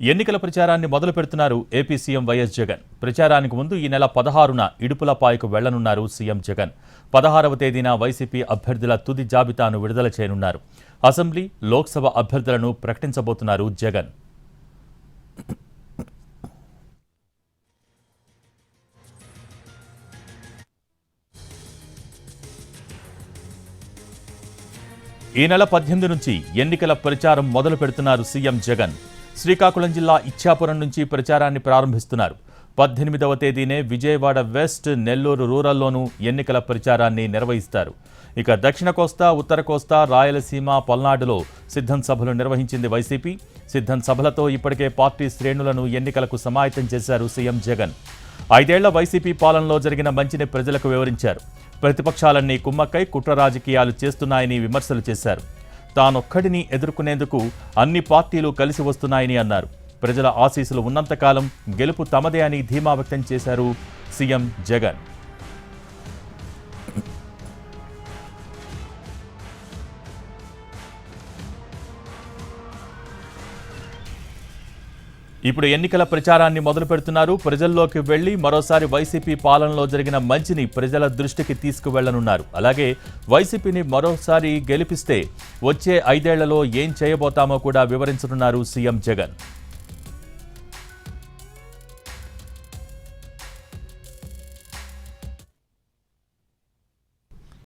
ఎన్నికల ప్రచారాన్ని మొదలు పెడుతున్నారు ఏపీ సీఎం వైఎస్ జగన్. ప్రచారానికి ముందు ఈ నెల పదహారున ఇడుపులపాయకు వెళ్ళనున్నారు సీఎం జగన్. పదహారవ తేదీన వైసీపీ అభ్యర్థుల తుది జాబితాను విడుదల చేయనున్నారు. అసెంబ్లీ లోక్సభ అభ్యర్థులను ప్రకటించబోతున్నారు జగన్. ఈ నెల పద్దెనిమిది నుంచి ఎన్నికల ప్రచారం మొదలు పెడుతున్నారు సీఎం జగన్. శ్రీకాకుళం జిల్లా ఇచ్చాపురం నుంచి ప్రచారాన్ని ప్రారంభిస్తున్నారు. పద్దెనిమిదవ తేదీనే విజయవాడ వెస్ట్ నెల్లూరు రూరల్లోనూ ఎన్నికల ప్రచారాన్ని నిర్వహిస్తారు. ఇక దక్షిణ కోస్తా ఉత్తర కోస్తా రాయలసీమ పల్నాడులో సిద్ధం సభలు నిర్వహించింది వైసీపీ. సిద్ధం సభలతో ఇప్పటికే పార్టీ శ్రేణులను ఎన్నికలకు సమాయత్తం చేశారు సీఎం జగన్. ఐదేళ్ళ వైసీపీ పాలనలో జరిగిన మంచిని ప్రజలకు వివరించారు. ప్రతిపక్షాలన్నీ కుమ్మక్కై కుట్ర రాజకీయాలు చేస్తున్నాయని విమర్శలు చేశారు. తానొక్కడిని ఎదుర్కొనేందుకు అన్ని పార్టీలు కలిసి వస్తున్నాయని అన్నారు. ప్రజల ఆశీస్సులు ఉన్నంతకాలం గెలుపు తమదే అని ధీమా వ్యక్తం చేశారు సీఎం జగన్. ఇప్పుడు ఎన్నికల ప్రచారాన్ని మొదలు పెడుతున్నారు. ప్రజల్లోకి వెళ్ళి మరోసారి వైసీపీ పాలనలో జరిగిన మంచిని ప్రజల దృష్టికి తీసుకువెళ్ళనున్నారు. అలాగే వైసీపీని మరోసారి గెలిపిస్తే వచ్చే ఐదేళ్ళలో ఏం చేయబోతామో కూడా వివరించనున్నారు సీఎం జగన్.